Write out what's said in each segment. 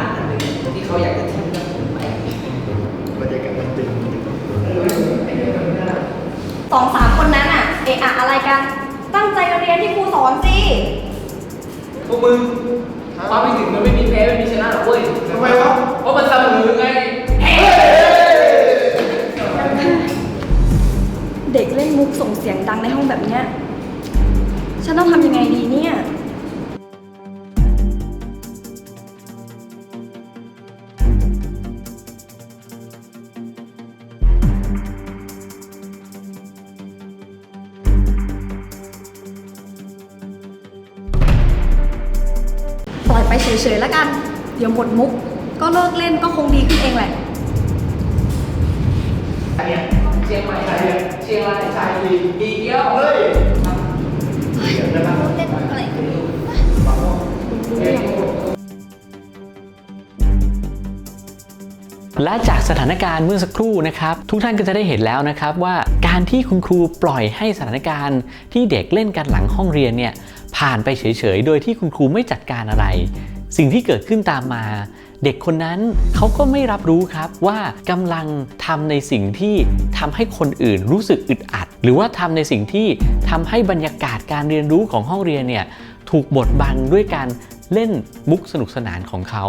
านอันนึงที่เขาอยากจะทิ้งกับผมไปบรรยากาศมันตึงสองสามคนนั้นอะเอะอะอะไรกัน ตั้งใจเรียนที่ครูสอนสิพวกมึงความไม่ถึงมันไม่มีแพ้ไม่มีชนะหรอกเว้ยทำไมวะเพราะมันเสมือไงเด็กเล่นมุกส่งเสียงดังในห้องแบบเนี้ยฉันต้องทำยังไงดีเนี่ย เฉยๆแล้วกัน เดี๋ยวหมดมุก ก็เลิกเล่นก็คงดีขึ้นเองแหละ เนี่ยเชียงใหม่ชายเนี่ยเชียงรายชายลีดีเกี้ยวเฮ้ย และจากสถานการณ์เมื่อสักครู่นะครับ ทุกท่านก็จะได้เห็นแล้วนะครับว่าการที่คุณครูปล่อยให้สถานการณ์ ที่เด็กเล่นกันหลังห้องเรียนเนี่ยผ่านไปเฉยๆ โดยที่คุณครูไม่จัดการอะไร สิ่งที่เกิดขึ้นตามมา เด็กคนนั้นเขาก็ไม่รับรู้ครับว่ากำลังทำในสิ่งที่ทำให้คนอื่นรู้สึกอึดอัด หรือว่าทำในสิ่งที่ทำให้บรรยากาศการเรียนรู้ของห้องเรียนเนี่ยถูกบดบังด้วยการ เล่นมุกสนุกสนานของเขา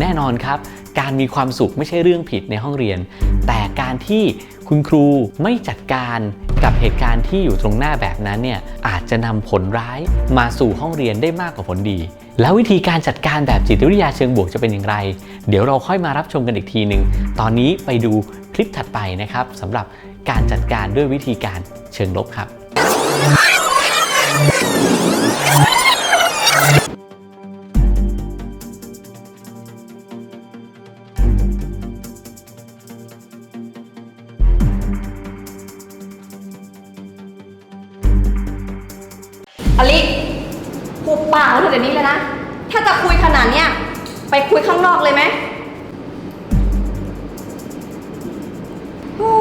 แน่นอนครับ การมีความสุขไม่ใช่เรื่องผิดในห้องเรียน แต่การที่คุณครูไม่จัดการกับเหตุการณ์ที่อยู่ตรงหน้าแบบนั้นเนี่ยอาจจะนำผลร้ายมาสู่ห้องเรียนได้มากกว่าผลดี แล้ววิธีการจัดการแบบจิตวิทยาเชิงบวกจะเป็นอย่างไร เดี๋ยวเราค่อยมารับชมกันอีกทีหนึ่งตอนนี้ไปดูคลิปถัดไปนะครับสำหรับการจัดการด้วยวิธีการเชิงลบครับ อลิหุบปากแล้วเดี๋ยวนี้เลยนะ ถ้าจะคุยขนาดเนี้ยไปคุยข้างนอกเลยไหมโอ้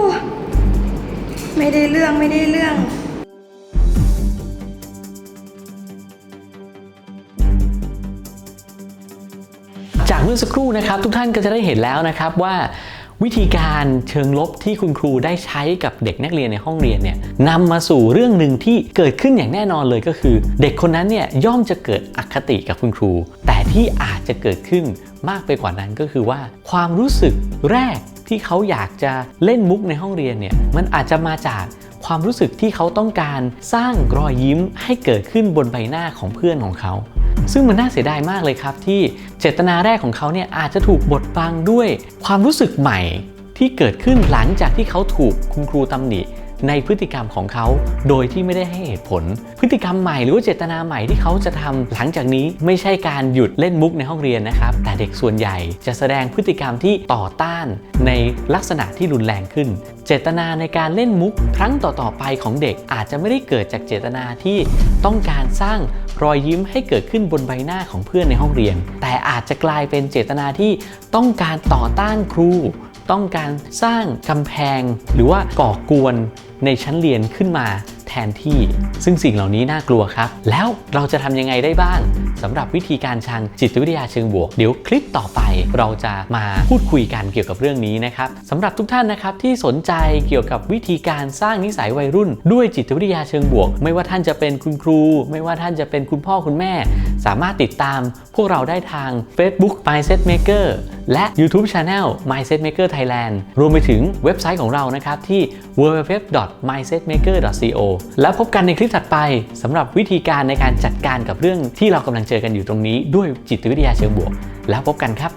ไม่ได้เรื่องไม่ได้เรื่อง จากเมื่อสักครู่นะครับทุกท่านก็จะได้เห็นแล้วนะครับว่า วิธีการเชิงลบที่คุณครูได้ใช้กับเด็กนักเรียนในห้องเรียนเนี่ยนำมาสู่เรื่องหนึ่งที่เกิดขึ้นอย่างแน่นอนเลยก็คือ เด็กคนนั้นเนี่ยย่อมจะเกิดอคติกับคุณครู แต่ที่อาจจะเกิดขึ้นมากไปกว่านั้นก็คือว่า ความรู้สึกแรกที่เขาอยากจะเล่นมุกในห้องเรียนเนี่ยมันอาจจะมาจากความรู้สึกที่เขาต้องการสร้างรอยยิ้มให้เกิดขึ้นบนใบหน้าของเพื่อนของเขา ซึ่งมันน่าเสียดายมากเลยครับที่เจตนาแรกของเขาเนี่ยอาจจะถูกบดบังด้วยความรู้สึกใหม่ที่เกิดขึ้นหลังจากที่เขาถูกคุณครูตำหนิ ในพฤติกรรมของเขาโดยที่ไม่ได้ให้เหตุผล พฤติกรรมใหม่หรือว่าเจตนาใหม่ที่เขาจะทำหลังจากนี้ไม่ใช่การหยุดเล่นมุกในห้องเรียนนะครับ แต่เด็กส่วนใหญ่จะแสดงพฤติกรรมที่ต่อต้านในลักษณะที่รุนแรงขึ้น เจตนาในการเล่นมุกครั้งต่อๆไปของเด็กอาจจะไม่ได้เกิดจากเจตนาที่ต้องการสร้างรอยยิ้มให้เกิดขึ้นบนใบหน้าของเพื่อนในห้องเรียน แต่อาจจะกลายเป็นเจตนาที่ต้องการต่อต้านครู ต้องการสร้างกำแพง หรือว่าก่อกวนในชั้นเรียนขึ้นมาแทนที่ ซึ่งสิ่งเหล่านี้น่ากลัวครับ แล้วเราจะทำยังไงได้บ้างสำหรับวิธีการทางจิตวิทยาเชิงบวก เดี๋ยวคลิปต่อไปเราจะมาพูดคุยกันเกี่ยวกับเรื่องนี้นะครับสำหรับทุกท่านนะครับที่สนใจเกี่ยวกับวิธีการสร้างนิสัยวัยรุ่น ด้วยจิตวิทยาเชิงบวก ไม่ว่าท่านจะเป็นคุณครู ไม่ว่าท่านจะเป็นคุณพ่อคุณแม่ สามารถติดตามพวกเราได้ทาง Facebook Mindset Maker และ YouTube Channel Mindset Maker Thailand รวมไปถึงเว็บไซต์ของเรานะครับที่ www.mindsetmaker.co แล้วพบกันในคลิปถัดไปสำหรับวิธีการในการจัดการกับเรื่องที่เรากำลังเจอกันอยู่ตรงนี้ด้วยจิตวิทยาเชิงบวก แล้วพบกันครับ